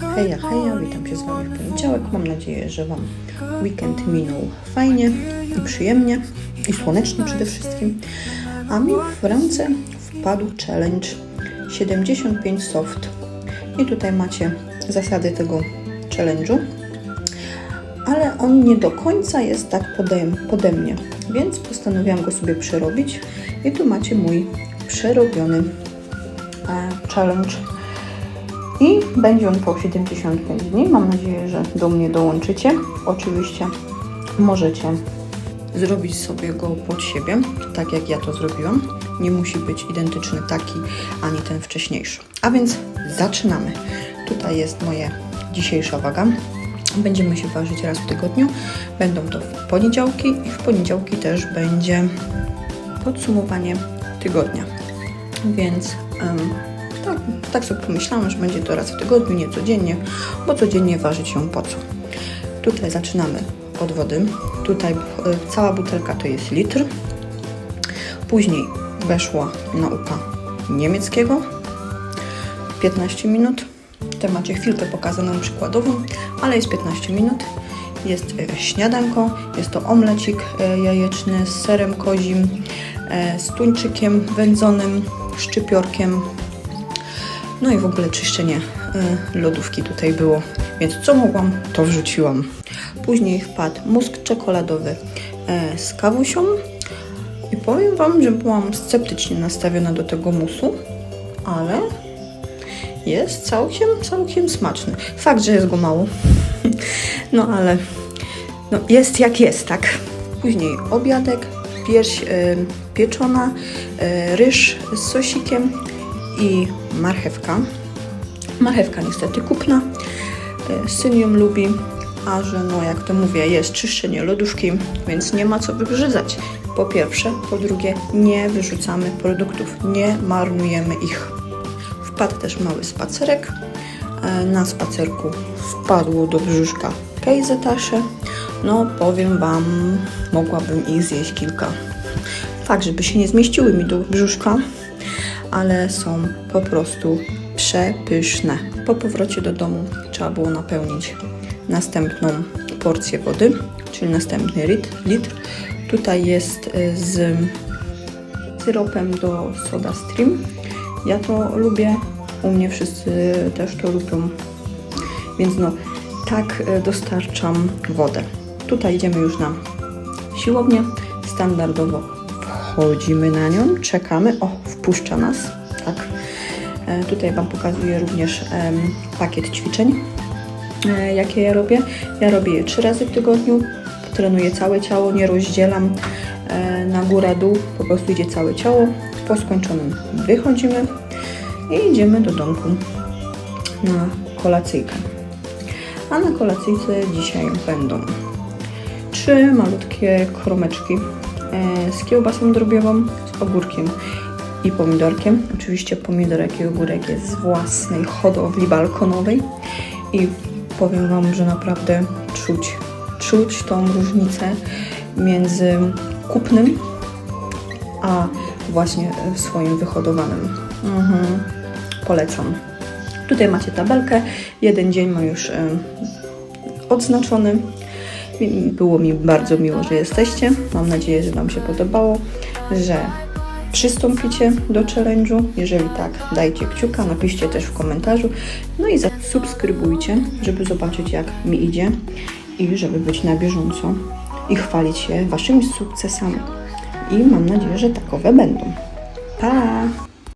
Heja, heja, witam się z Wami w poniedziałek. Mam nadzieję, że Wam weekend minął fajnie i przyjemnie i słonecznie przede wszystkim. A mi w ręce wpadł challenge 75 soft. I tutaj macie zasady tego challenge'u. Ale on nie do końca jest tak pode, pode mnie, więc postanowiłam go sobie przerobić. I tu macie mój przerobiony e, challenge i będzie on po 75 dni. Mam nadzieję, że do mnie dołączycie. Oczywiście możecie zrobić sobie go pod siebie, tak jak ja to zrobiłam. Nie musi być identyczny taki, ani ten wcześniejszy. A więc zaczynamy. Tutaj jest moja dzisiejsza waga. Będziemy się ważyć raz w tygodniu. Będą to w poniedziałki i w poniedziałki też będzie podsumowanie tygodnia. Więc em, tak, tak sobie pomyślałam, że będzie to raz w tygodniu, nie codziennie, bo codziennie ważyć ją po co. Tutaj zaczynamy od wody. Tutaj e, cała butelka to jest litr. Później weszła nauka niemieckiego. 15 minut. Tutaj macie chwilkę pokazaną przykładową, ale jest 15 minut. Jest e, śniadanko, jest to omlecik e, jajeczny z serem kozim, z tuńczykiem wędzonym, szczypiorkiem, no i w ogóle czyszczenie y, lodówki tutaj było, więc co mogłam, to wrzuciłam. Później wpadł mózg czekoladowy e, z kawusią i powiem Wam, że byłam sceptycznie nastawiona do tego musu, ale jest całkiem, całkiem smaczny. Fakt, że jest go mało, no ale no, jest jak jest, tak? Później obiadek, pierś e, pieczona, e, ryż z sosikiem i marchewka. Marchewka niestety kupna. E, Syn ją lubi, a że no jak to mówię, jest czyszczenie lodówki, więc nie ma co wybrzydzać. Po pierwsze, po drugie, nie wyrzucamy produktów, nie marnujemy ich. Wpadł też mały spacerek. E, Na spacerku wpadło do brzuszka kejzetasze. No powiem Wam, mogłabym ich zjeść kilka. Tak, żeby się nie zmieściły mi do brzuszka, ale są po prostu przepyszne. Po powrocie do domu trzeba było napełnić następną porcję wody, czyli następny litr. Tutaj jest y, z syropem do soda stream. Ja to lubię, u mnie wszyscy też to lubią, więc no tak y, dostarczam wodę. Tutaj idziemy już na siłownię, standardowo wchodzimy na nią, czekamy, o, wpuszcza nas, tak. E, tutaj Wam pokazuję również pakiet ćwiczeń, e, jakie ja robię. Ja robię je trzy razy w tygodniu, trenuję całe ciało, nie rozdzielam e, na górę, dół, po prostu idzie całe ciało. Po skończonym wychodzimy i idziemy do domku na kolacyjkę. A na kolacyjce dzisiaj będą trzy malutkie kromeczki z kiełbasą drobiową, z ogórkiem i pomidorkiem. Oczywiście pomidorek i ogórek jest z własnej hodowli balkonowej i powiem Wam, że naprawdę czuć, czuć tą różnicę między kupnym a właśnie swoim wyhodowanym. Mhm. Polecam. Tutaj macie tabelkę. Jeden dzień ma już e, odznaczony. Było mi bardzo miło, że jesteście. Mam nadzieję, że Wam się podobało, że przystąpicie do challenge'u. Jeżeli tak, dajcie kciuka, napiszcie też w komentarzu. No i subskrybujcie, żeby zobaczyć jak mi idzie i żeby być na bieżąco i chwalić się Waszymi sukcesami. I mam nadzieję, że takowe będą. Pa!